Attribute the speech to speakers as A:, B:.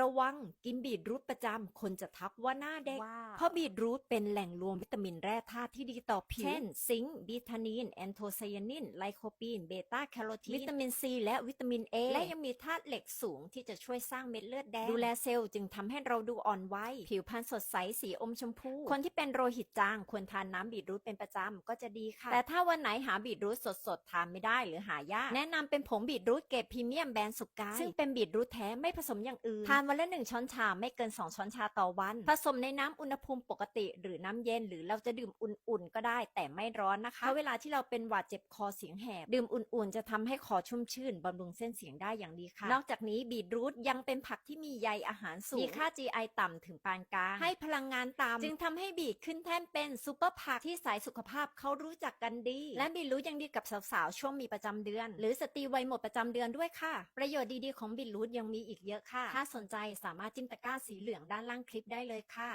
A: ระวังกินบีทรูทประจำ คนจะทักว่าหน้าเด็ก
B: ว้าว
A: เพราะบีทรูทเป็นแหล่งรวมวิตามินแร่ธาตุที่ดีต่อผิว เช่น ซิงค์บิทานีน แอนโทไซยานิน ไลโคปีน เบต้าแคโรทีน วิตามินซี และวิตามินเอ และยังมีธาตุเหล็กสูงที่จะช่วยสร้างเม็ดเลือดแดง ดูแลเซลล์จึงทำให้เราดูอ่อนวัย ผิวพรรณสดใส สีอมชมพู คนที่เป็นโรหิตจางควรทานน้ำบีทรูทเป็นประจำก็จะดีค่ะ แต่ถ้าวันไหนหาบีทรูทสดๆทานไม่ได้หรือหายาก แนะนำเป็นผงบีทรูทเกรดพรีเมียมแบรนด์สุกายซึ่งเป็นบีทรูทแท้ไม่ผสมอย่างอื่นทานวันละหนึ่งช้อนชาไม่เกิน 2 ช้อนชาต่อวัน ผสมในน้ำอุณหภูมิปกติหรือน้ำเย็นหรือเราจะดื่มอุ่นๆ ก็ได้แต่ไม่ร้อนนะคะ เวลาที่เราเป็นหวัดเจ็บคอเสียงแหบ ดื่มอุ่นๆ จะทำให้คอชุ่มชื่นบำรุงเส้นเสียงได้อย่างดีค่ะ นอกจากนี้บีทรูทยังเป็นผักที่มีใยอาหารสูงมีค่า GI ต่ำถึงปานกลาง ให้พลังงานต่ำจึงทำให้บีทขึ้นแท่นเป็นซูเปอร์ผักที่สายสุขภาพเขารู้จักกันดี และบีทรูทยังดีกับสาวๆช่วงมีประจำเดือน หรือสตรีวัยหมดประจำเดือนด้วยค่ะ ประโยชน์ดีๆของบีทรูทยังมีอีกเยอะค่ะถ้าสนใจสามารถจิ้มตะกร้าสีเหลืองด้านล่างคลิปได้เลยค่ะ